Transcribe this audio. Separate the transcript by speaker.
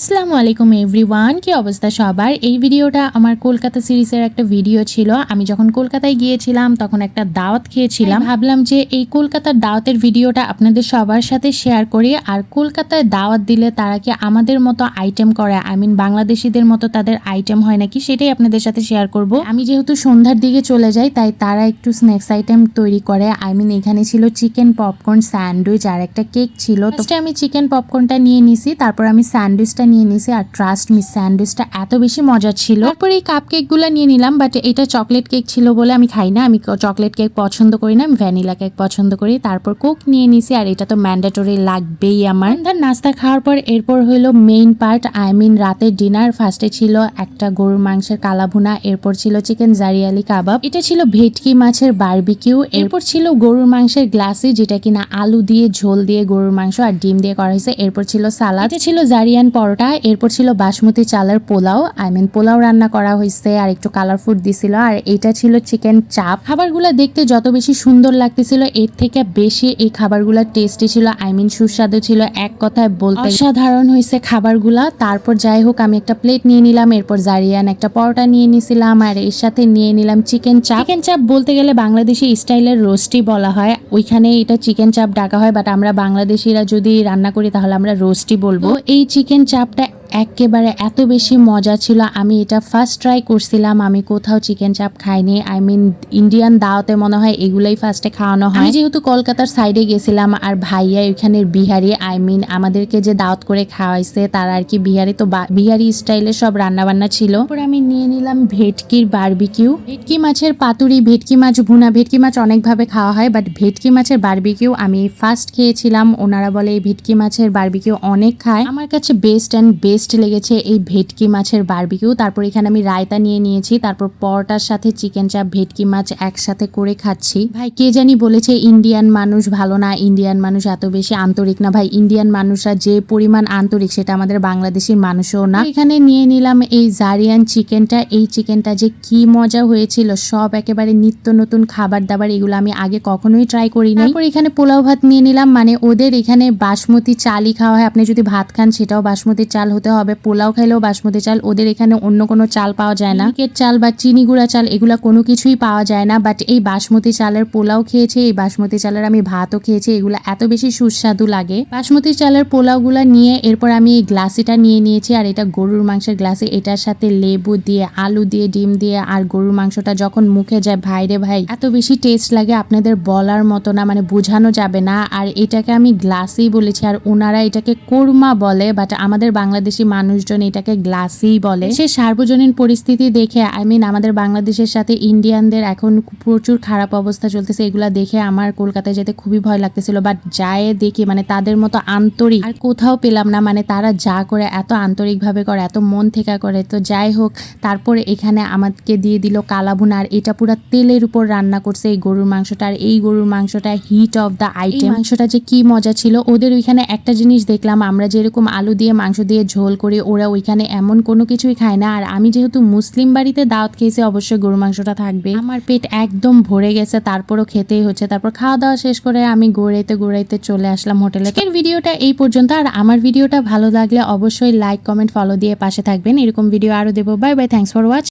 Speaker 1: আসসালামু আলাইকুম এভরিওয়ান কি অবস্থা সবার? এই ভিডিওটা আমার কলকাতা সিরিজের একটা ভিডিও ছিল। আমি যখন কলকাতায় গিয়েছিলাম তখন একটা দাওয়াত খেয়েছিলাম। ভাবলাম যে এই কলকাতার দাওয়াতের ভিডিওটা আপনাদের সবার সাথে শেয়ার করি। আর কলকাতায় দাওয়াত দিলে তারা কি আমাদের মতো আইটেম করে? আই মিন বাংলাদেশিদের মতো তাদের আইটেম হয় নাকি? সেটাই আপনাদের সাথে শেয়ার করব। আমি যেহেতু সন্ধ্যার দিকে চলে যাই তাই তারা একটু স্ন্যাক্স আইটেম তৈরি করে। আই মিন এখানে ছিল চিকেন পপকর্ন স্যান্ডউইচ আর একটা কেক ছিল। তো আমি চিকেন পপকর্নটা নিয়ে নিছি তারপর আমি স্যান্ডউইচটা নিয়ে নিছি আর ট্রাস্ট মি স্যান্ডউইচটা এত বেশি মজা ছিল। তারপর এই কাপ কেকগুলো নিয়ে নিলাম বাট এটা চকলেট কেক ছিল বলে আমি খাই না। আমি চকলেট কেক পছন্দ করি না, আমি ভ্যানিলা কেক পছন্দ করি। তারপর কোক নিয়ে নিছি, আর এটা তো ম্যান্ডেটরি লাগবেই আমার। ধর নাস্তা খাওয়ার পর এরপর হলো মেইন পার্ট আই মিন রাতের ডিনার ফার্স্টে ছিল একটা গরুর মাংসের কালাভুনা, এরপর ছিল চিকেন জারিয়ালি কাবাব এটা ছিল ভেটকি মাছের বারবিকিউ এরপর ছিল গরুর মাংসের গ্লাসি যেটা কিনা আলু দিয়ে ঝোল দিয়ে গরুর মাংস আর ডিম দিয়ে করা হয়েছে। এরপর ছিল সালাদ ছিল জারিয়ান পরোটা। এরপর ছিল বাসমতি চালের পোলাও আই মিন পোলাও রান্না করা হয়েছে আর একটু কালার ফুড দিছিল, আর এটা ছিল চিকেন চাপ খাবারগুলো দেখতে যত বেশি সুন্দর লাগতেছিল, এর থেকে বেশি এই খাবারগুলো টেস্টি ছিল আই মিন সুস্বাদু ছিল, এক কথায় বলতে অসাধারণ হয়েছে খাবারগুলা, তারপর যাই হোক, আমি একটা প্লেট নিয়ে নিলাম, এরপর জারিয়ান একটা পরোটা নিয়ে নিছিলাম, আর এর সাথে নিয়ে নিলাম চিকেন চাপ চিকেন চাপ বলতে গেলে বাংলাদেশি স্টাইলের রোস্টই বলা হয়, ওইখানে এটা চিকেন চাপ ডাকা হয় বাট আমরা বাংলাদেশিরা যদি রান্না করি, তাহলে আমরা রোস্টই বলব। এই চিকেন চাপটা একেবারে এত বেশি মজা ছিল। আমি এটা ফার্স্ট ট্রাই করছিলাম। আমি কোথাও চিকেন চাপ খাইনি। আই মিন ইন্ডিয়ান দাওয়াতে মনে হয় এগুলাই ফার্স্টে খাওয়ানো হয়। আমি যেহেতু কলকাতার সাইডে গেছিলাম আর ভাইয়া ওইখানের বিহারি আই মিন আমাদেরকে যে দাওয়াত করে খাওয়াইছে, তারা আর কি বিহারি তো বিহারি স্টাইলে সব রান্নাবান্না ছিল। তারপর আমি নিয়ে নিলাম ভেটকির বারবিকিউ ভেটকি মাছের পাতুরি, ভেটকি মাছ ভুনা, ভেটকি মাছ অনেকভাবে খাওয়া হয় বাট ভেটকি মাছের বারবিকিউ আমি ফার্স্ট খেয়েছিলাম। ওনারা বলে এই ভেটকি মাছের বারবিকিউ অনেক খায়। আমার কাছে বেস্ট অ্যান্ড বেস্ট লেগেছে এই ভেটকি মাছের বারবিকিউ। তারপর এখানে আমি রায়তা নিয়ে নিয়েছি, তারপর পরোটার সাথে চিকেন চাপ, ভেটকি মাছ একসাথে করে খাচ্ছি। ভাই, কে জানি বলেছে ইন্ডিয়ান মানুষ ভালো না, ইন্ডিয়ান মানুষ এত বেশি আন্তরিক না। ভাই, ইন্ডিয়ান মানুষরা যে পরিমাণ আন্তরিক, সেটা আমাদের বাংলাদেশের মানুষও না। এখানে নিয়ে নিলাম এই জারিয়ান চিকেনটা। এই চিকেনটা যে কি মজা হয়েছিল, সব একেবারে নিত্য নতুন খাবার দাবার এগুলো আমি আগে কখনোই ট্রাই করি নাই তারপর এখানে পোলাও ভাত নিয়ে নিলাম মানে ওদের এখানে বাসমতি চালই খাওয়া হয়। আপনি যদি ভাত খান, সেটাও বাসমতি চাল হতে হবে। পোলাও খাইলেও বাসমতি চাল। ওদের এখানে অন্য কোনো চাল পাওয়া যায় না। কেট চাল বা চিনি গুঁড়া চাল, এগুলো কোনো কিছুই পাওয়া যায় না। বাট এই বাসমতি চালের পোলাও খেয়েছে, এই বাসমতি চালের আমি ভাতও খেয়েছি, এগুলো এত বেশি সুস্বাদু লাগে। বাসমতি চালের পোলাওগুলো নিয়ে এরপর আমি এই গ্লাসিটা নিয়ে নিয়েছি, আর এটা গরুর মাংসের গ্লাসে। এটার সাথে লেবু দিয়ে, আলু দিয়ে, ডিম দিয়ে, আর গরুর মাংসটা যখন মুখে যায় ভাইরে ভাই, এত বেশি টেস্ট লাগে, আপনাদের বলার মতো না মানে বোঝানো যাবে না। আর এটাকে আমি গ্লাসই বলেছি, আর ওনারা এটাকে কোরমা বলে বাট আমাদের বাংলাদেশি মানুষজন এটাকে গ্লাসই বলে। সে সার্বজনীন পরিস্থিতি দেখে আই মিন আমাদের বাংলাদেশের সাথে ইন্ডিয়ানদের এখন প্রচুর খারাপ অবস্থা চলতেছে। এগুলা দেখে আমার কলকাতায় যেতে খুবই ভয় লাগতেছিল। বাট যায় দেখি মানে তাদের মতো আন্তরিক। আর কোথাও পেলাম না মানে তারা যা করে, এত আন্তরিকভাবে করে, এত মন থেকে করে। তো যাই হোক, তারপরে এখানে আমাকে দিয়ে দিল কালাভুনা। আর এটা পুরো তেলের উপর রান্না করছে এই গরুর মাংসটা। আর এই গরুর মাংসটা হিট অফ দ্য আইটেম মাংসটা যে কি মজা ছিল। ওদের ওইখানে একটা জিনিস দেখলাম, আমরা যেরকম আলু দিয়ে, মাংস দিয়ে ঝোল করি ওরা ওইখানে এমন কোনো কিছুই খায় না। আর আমি যেহেতু মুসলিম বাড়িতে দাওয়াত খেয়েছি, অবশ্যই গরু মাংসটা থাকবে। আমার পেট একদম ভরে গেছে, তারপরও খেতেই হচ্ছে। তারপর খাওয়া দাওয়া শেষ করে আমি গোড়াইতে গোড়াইতে চলে আসলাম হোটেলে। এর ভিডিওটা এই পর্যন্ত। আর আমার ভিডিওটা ভালো লাগলে অবশ্যই লাইক কমেন্ট ফলো দিয়ে পাশে থাকবেন। এরকম ভিডিও আরও দেবো। Bye bye thanks for watch